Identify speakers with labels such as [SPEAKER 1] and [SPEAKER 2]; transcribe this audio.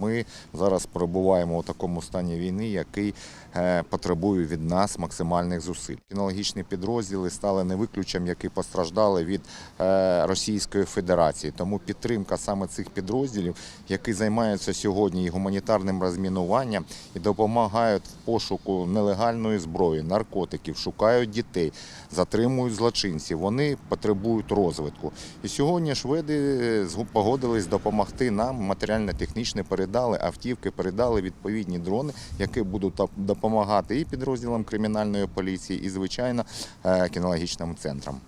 [SPEAKER 1] Ми зараз перебуваємо у такому стані війни, який е, потребує від нас максимальних зусиль. Кінологічні підрозділи стали не виключенням, які постраждали від е, Російської Федерації. Тому підтримка саме цих підрозділів, які займаються сьогодні і гуманітарним розмінуванням і допомагають в пошуку нелегальної зброї, наркотиків, шукають дітей, затримують злочинців. Вони потребують розвитку. І сьогодні шведи е, погодились допомогти нам матеріально-технічно передали автівки, передали відповідні дрони, які будуть допомагати і підрозділам кримінальної поліції, і звичайно е, кінологічним центрам.